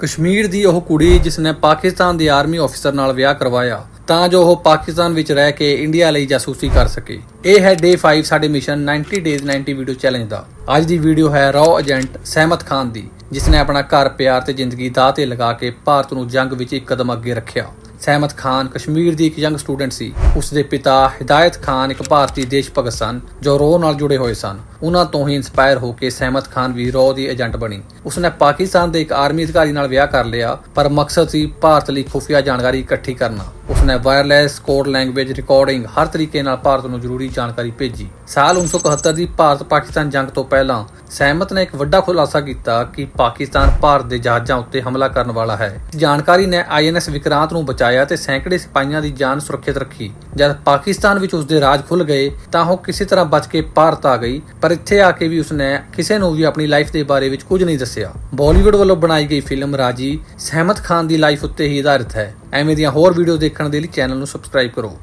ਕਸ਼ਮੀਰ ਦੀ ਉਹ ਕੁੜੀ ਜਿਸ ਨੇ ਪਾਕਿਸਤਾਨ ਦੇ ਆਰਮੀ ਅਫਸਰ ਨਾਲ ਵਿਆਹ ਕਰਵਾਇਆ, ਤਾਂ ਜੋ ਉਹ ਪਾਕਿਸਤਾਨ ਵਿੱਚ ਰਹਿ ਕੇ ਇੰਡੀਆ ਲਈ ਜਾਸੂਸੀ ਕਰ ਸਕੇ। ਇਹ ਹੈ ਡੇ 5 ਸਾਡੇ ਮਿਸ਼ਨ 90 ਡੇਜ਼ 90 ਵੀਡੀਓ ਚੈਲੰਜ ਦਾ। ਅੱਜ ਦੀ ਵੀਡੀਓ ਹੈ ਰॉ ਏਜੰਟ ਸਹਿਮਤ ਖਾਨ ਦੀ ਜਿਸ ਨੇ ਆਪਣਾ ਘਰ, ਪਿਆਰ ਤੇ ਜ਼ਿੰਦਗੀ ਦਾਅ ਤੇ ਲਗਾ ਕੇ ਭਾਰਤ ਨੂੰ ਜੰਗ ਵਿੱਚ ਇੱਕ ਕਦਮ ਅੱਗੇ ਰੱਖਿਆ। ਸਹਿਮਤ ਖਾਨ ਕਸ਼ਮੀਰ ਦੀ ਇੱਕ ਯੰਗ ਸਟੂਡੈਂਟ ਸੀ। ਉਸ ਦੇ ਪਿਤਾ ਹਿਦਾਇਤ ਖਾਨ ਇੱਕ ਭਾਰਤੀ ਦੇਸ਼ ਭਗਤ ਸਨ, ਜੋ ਰੋ ਨਾਲ ਜੁੜੇ ਹੋਏ ਸਨ। ਉਹਨਾਂ ਤੋਂ ਹੀ ਇਨਸਪਾਇਰ ਹੋ ਕੇ ਸਹਿਮਤ ਖਾਨ ਵੀ ਰੋ ਦੀ ਏਜੰਟ ਬਣੀ। ਉਸਨੇ ਪਾਕਿਸਤਾਨ ਦੇ ਇੱਕ ਆਰਮੀ ਅਧਿਕਾਰੀ ਨਾਲ ਵਿਆਹ ਕਰ ਲਿਆ, ਪਰ ਮਕਸਦ ਸੀ ਭਾਰਤ ਲਈ ਖੁਫੀਆ ਜਾਣਕਾਰੀ ਇਕੱਠੀ ਕਰਨਾ। ਉਸਨੇ ਵਾਇਰਲੈਸ ਕੋਡ ਲੈਂਗੁਏਜ ਰਿਕਾਰਡਿੰਗ ਹਰ ਤਰੀਕੇ ਨਾਲ ਭਾਰਤ ਨੂੰ ਜ਼ਰੂਰੀ ਜਾਣਕਾਰੀ ਭੇਜੀ। ਸਾਲ 1971 ਦੀ ਭਾਰਤ ਪਾਕਿਸਤਾਨ ਜੰਗ ਤੋਂ ਪਹਿਲਾਂ ਸਹਿਮਤ ਨੇ ਇੱਕ ਵੱਡਾ ਖੁਲਾਸਾ ਕੀਤਾ ਕਿ ਪਾਕਿਸਤਾਨ ਭਾਰਤ ਦੇ ਜਹਾਜ਼ਾਂ ਉੱਤੇ ਹਮਲਾ ਕਰਨ ਵਾਲਾ ਹੈ। ਜਾਣਕਾਰੀ ਨੇ ਆਈਐਨਐਸ ਵਿਕਰਾਂਤ ਨੂੰ ਬਚਾਇਆ ਤੇ ਸੈਂਕੜੇ ਸਿਪਾਹੀਆਂ ਦੀ ਜਾਨ ਸੁਰੱਖਿਅਤ ਰੱਖੀ। ਜਦ ਪਾਕਿਸਤਾਨ ਵਿੱਚ ਉਸਦੇ ਰਾਜ ਖੁੱਲ ਗਏ ਤਾਂ ਉਹ ਕਿਸੇ ਤਰ੍ਹਾਂ ਬਚ ਕੇ ਭਾਰਤ ਆ ਗਈ, ਪਰ ਇੱਥੇ ਆ ਕੇ ਵੀ ਉਸਨੇ ਕਿਸੇ ਨੂੰ ਵੀ ਆਪਣੀ ਲਾਈਫ ਦੇ ਬਾਰੇ ਵਿੱਚ ਕੁਝ ਨਹੀਂ ਦੱਸਿਆ। ਬਾਲੀਵੁੱਡ ਵੱਲੋਂ ਬਣਾਈ ਗਈ ਫਿਲਮ ਰਾਜੀ ਸਹਿਮਤ ਖਾਨ ਦੀ ਲਾਈਫ ਉੱਤੇ ਹੀ ਆਧਾਰਿਤ ਹੈ। ਐਵੇਂ ਦੀਆਂ ਹੋਰ ਵੀਡੀਓ ਦੇਖਣ ਦੇ ਲਈ ਚੈਨਲ ਨੂੰ ਸਬਸਕ੍ਰਾਈਬ ਕਰੋ।